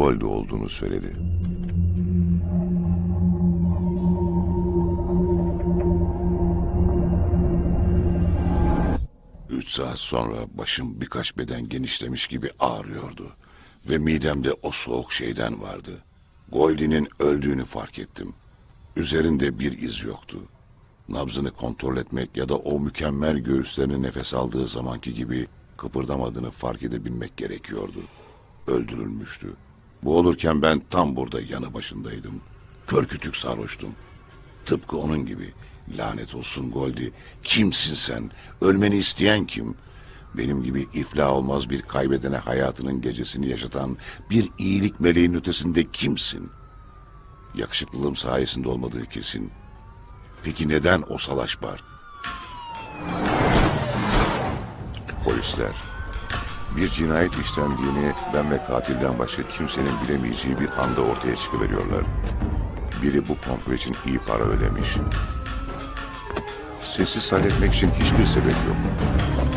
Gold olduğunu söyledi. Üç saat sonra başım birkaç beden genişlemiş gibi ağrıyordu. Ve midemde o soğuk şeyden vardı. Goldie'nin öldüğünü fark ettim. Üzerinde bir iz yoktu. Nabzını kontrol etmek ya da o mükemmel göğüslerini nefes aldığı zamanki gibi kıpırdamadığını fark edebilmek gerekiyordu. Öldürülmüştü. Bu olurken ben tam burada yanı başındaydım. Kör kütük sarhoştum. Tıpkı onun gibi. Lanet olsun Goldie. Kimsin sen? Ölmeni isteyen kim? Benim gibi iflah olmaz bir kaybedene hayatının gecesini yaşatan bir iyilik meleğin ötesinde kimsin? Yakışıklılığım sayesinde olmadığı kesin. Peki neden o salaş bar? Polisler. Bir cinayet işlendiğini ben ve katilden başka kimsenin bilemeyeceği bir anda ortaya çıkıveriyorlar. Biri bu komplo için iyi para ödemiş. Sessiz halletmek için hiçbir sebep yok.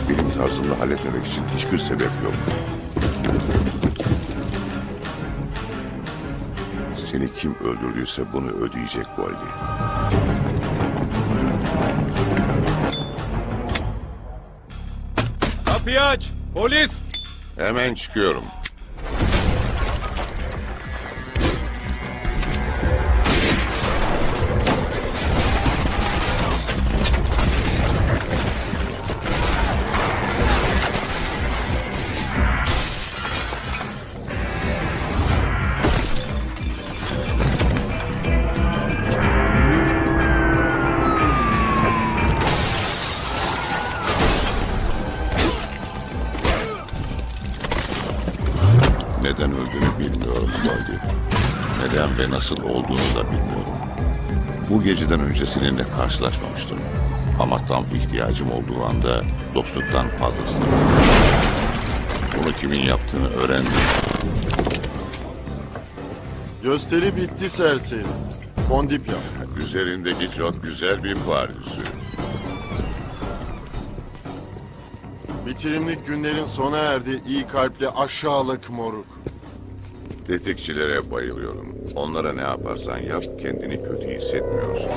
Benim tarzımla halletmemek için hiçbir sebep yok. Seni kim öldürdüyse bunu ödeyecek Goldie. Kapıyı aç! Polis! Hemen çıkıyorum. Nasıl olduğunu da bilmiyorum. Bu geceden önce seninle karşılaşmamıştım. Ama tam ihtiyacım olduğu anda dostluktan fazlasını. Bunu kimin yaptığını öğrendim. Gösteri bitti serseri. Fondip yap. Üzerindeki çok güzel bir pardüsü. Bitirimlik günlerin sona erdi. İyi kalpli aşağılık moruk. Tetikçilere bayılıyorum. Onlara ne yaparsan yap kendini kötü hissetmiyorsun.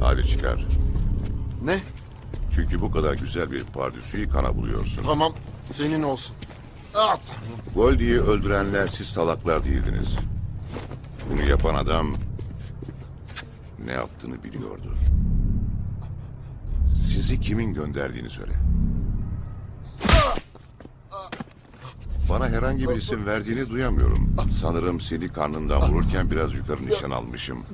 Hadi çıkar. Ne? Çünkü bu kadar güzel bir pardüsüyü kana buluyorsun. Tamam. Senin olsun. Ah tanrım. Goldie'yi öldürenler siz salaklar değildiniz. Bunu yapan adam ne yaptığını biliyordu. Sizi kimin gönderdiğini söyle. Bana herhangi bir isim verdiğini duyamıyorum. Sanırım seni karnından vururken biraz yukarı nişan almışım.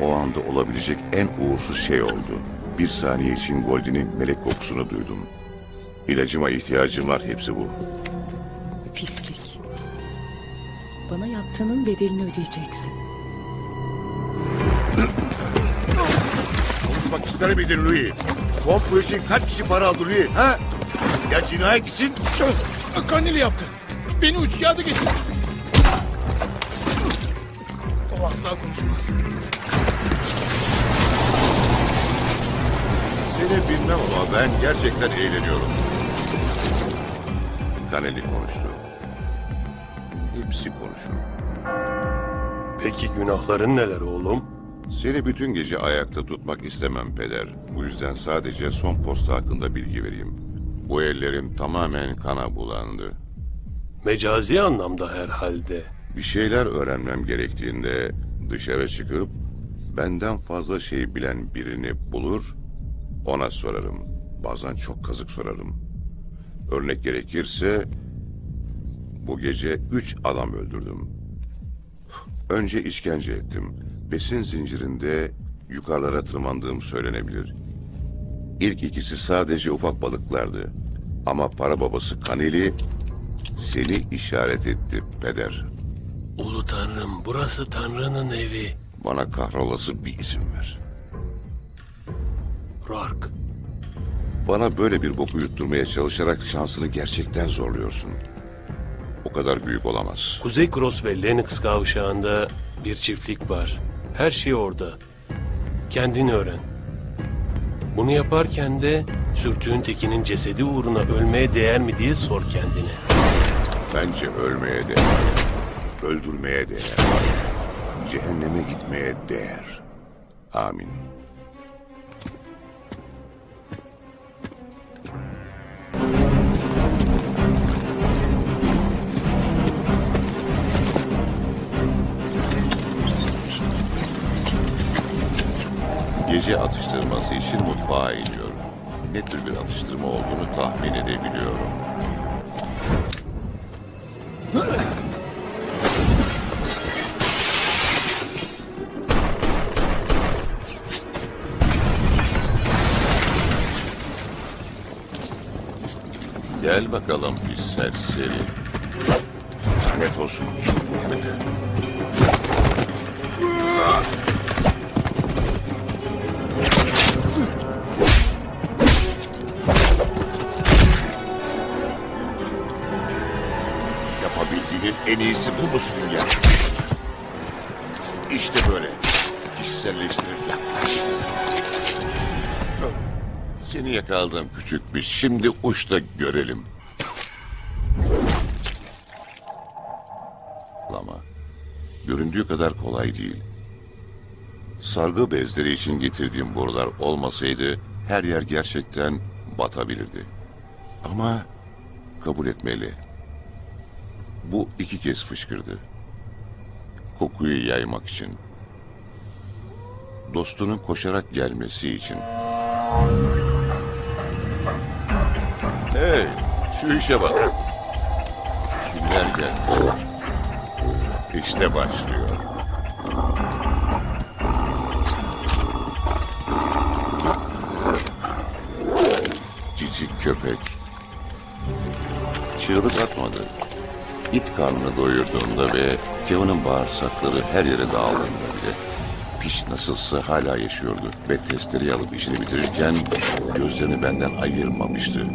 O anda olabilecek en uğursuz şey oldu. Bir saniye için Goldie'nin melek kokusunu duydum. İlacıma ihtiyacım var hepsi bu. Pislik. Bana yaptığının bedelini ödeyeceksin. Konuşmak ister miydin Louis? Komplo için kaç kişi para aldı Louis? Ha? Ya cinayet için? Kanili yaptı. Beni uç kağıdı geçirdi. O asla konuşmaz. Seni bilmem ama ben gerçekten eğleniyorum. Kaneli konuştu. Hepsi konuşur. Peki günahların neler oğlum? Seni bütün gece ayakta tutmak istemem peder. Bu yüzden sadece son posta hakkında bilgi vereyim. Bu ellerim tamamen kana bulandı. Mecazi anlamda herhalde. Bir şeyler öğrenmem gerektiğinde dışarı çıkıp benden fazla şey bilen birini bulur, ona sorarım. Bazen çok kazık sorarım. Örnek gerekirse bu gece üç adam öldürdüm. Önce işkence ettim. Besin zincirinde yukarılara tırmandığım söylenebilir. İlk ikisi sadece ufak balıklardı. Ama para babası Kaneli seni işaret etti peder. Ulu Tanrım burası Tanrı'nın evi. Bana kahrolası bir isim ver. Rark. Bana böyle bir boku yutturmaya çalışarak şansını gerçekten zorluyorsun. Kadar büyük olamaz. Kuzey Cross ve Lennox kavşağında bir çiftlik var. Her şey orada. Kendin öğren. Bunu yaparken de sürtüğün tekinin cesedi uğruna ölmeye değer mi diye sor kendine. Bence ölmeye değer. Öldürmeye değer. Cehenneme gitmeye değer. Amin. Gece atıştırması için mutfağa iniyorum. Ne tür bir atıştırma olduğunu tahmin edebiliyorum. Gel bakalım pis serseri. Lanet olsun çubuk. En iyisi bu musun ya? İşte böyle. Kişiselleştirip yaklaş. Seni yakaladım küçük bir. Şimdi uçta görelim. Ama göründüğü kadar kolay değil. Sargı bezleri için getirdiğim borular olmasaydı her yer gerçekten batabilirdi. Ama kabul etmeli. Bu iki kez fışkırdı. Kokuyu yaymak için. Dostunun koşarak gelmesi için. Hey, şu işe bak. Kimler geldi? İşte başlıyor. Cici köpek. Çığlık atmadı. İt karnını doyurduğunda ve Kevin'in bağırsakları her yere dağıldığında bile piş nasılsa hala yaşıyordu ve testereyi alıp işini bitirirken gözlerini benden ayırmamıştı.